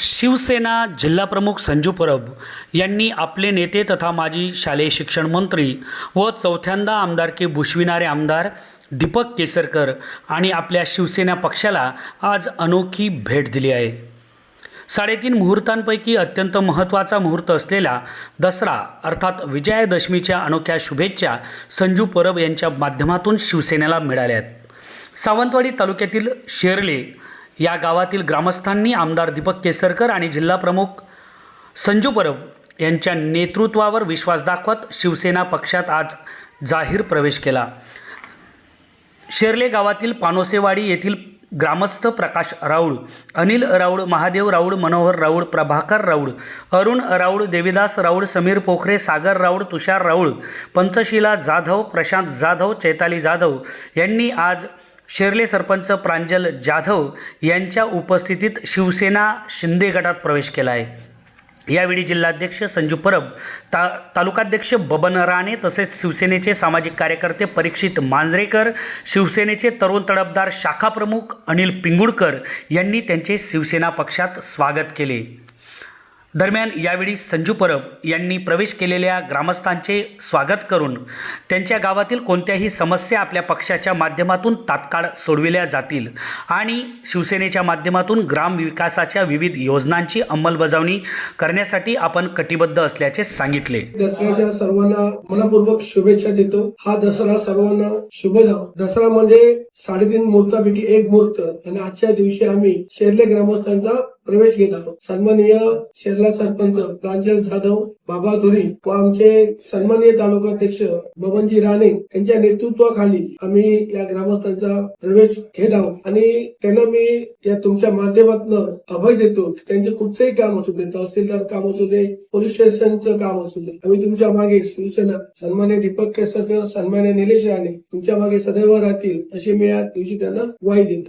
शिवसेना जिल्हाप्रमुख संजू परब यांनी आपले नेते तथा माजी शालेय शिक्षण मंत्री व चौथ्यांदा आमदारकी भूषविणारे आमदार दीपक केसरकर आणि आपल्या शिवसेना पक्षाला आज अनोखी भेट दिली आहे. साडेतीन मुहूर्तांपैकी अत्यंत महत्त्वाचा मुहूर्त असलेला दसरा अर्थात विजयादशमीच्या अनोख्या शुभेच्छा संजू परब यांच्या माध्यमातून शिवसेनेला मिळाल्या आहेत. सावंतवाडी तालुक्यातील शेरले या गावातील ग्रामस्थांनी आमदार दीपक केसरकर आणि जिल्हाप्रमुख संजू परब यांच्या नेतृत्वावर विश्वास दाखवत शिवसेना पक्षात आज जाहीर प्रवेश केला. शेर्ले गावातील पानोसेवाडी येथील ग्रामस्थ प्रकाश राऊळ अनिल राऊळ महादेव राऊळ मनोहर राऊळ प्रभाकर राऊळ अरुण राऊळ देविदास राऊळ समीर पोखरे सागर राऊळ तुषार राऊळ पंचशिला जाधव प्रशांत जाधव चैताली जाधव यांनी आज शेर्ले सरपंच प्रांजल जाधव यांच्या उपस्थितीत शिवसेना शिंदे गटात प्रवेश केला आहे. यावेळी जिल्हाध्यक्ष संजू परब ता तालुकाध्यक्ष बबन राणे तसेच शिवसेनेचे सामाजिक कार्यकर्ते परीक्षित मांजरेकर शिवसेनेचे तरुण तडफदार शाखाप्रमुख अनिल पिंगुडकर यांनी त्यांचे शिवसेना पक्षात स्वागत केले. दरम्यान यावेळी संजू परब यांनी प्रवेश केलेल्या ग्रामस्थांचे स्वागत करून त्यांच्या गावातील कोणत्याही समस्या आपल्या पक्षाच्या माध्यमातून तात्काळ सोडविल्या जातील आणि शिवसेनेच्या माध्यमातून ग्रामविकासाच्या विविध योजनांची अंमलबजावणी करण्यासाठी आपण कटिबद्ध असल्याचे सांगितले. दसऱ्याच्या सर्वांना मनापूर्वक शुभेच्छा देतो. हा दसरा सर्वांना शुभ दसरा म्हणजे साडेतीन मुहूर्तापैकी एक मुहूर्त. आणि आजच्या दिवशी आम्ही शेर्ले ग्रामस्थांचा प्रवेश घेत. आहोत सन्माननीय शेरला सरपंच प्रांजल जाधव बाबा धुरी व आमचे सन्माननीय तालुकाध्यक्ष बबनजी राणे यांच्या नेतृत्वाखाली आम्ही या ग्रामस्थांचा प्रवेश घेत आहोत. आणि त्यांना मी या तुमच्या माध्यमातून अभय देतो त्यांचे कुठचंही काम असू दे तहसीलदार काम असू दे पोलीस स्टेशनचं काम असू दे. आम्ही तुमच्या मागे शिवसेना सन्मान्य दीपक केसरकर सन्मान्य निलेश राणे तुमच्या मागे सदैव राहतील अशी मी या दिवशी त्यांना ग्वाही देतो.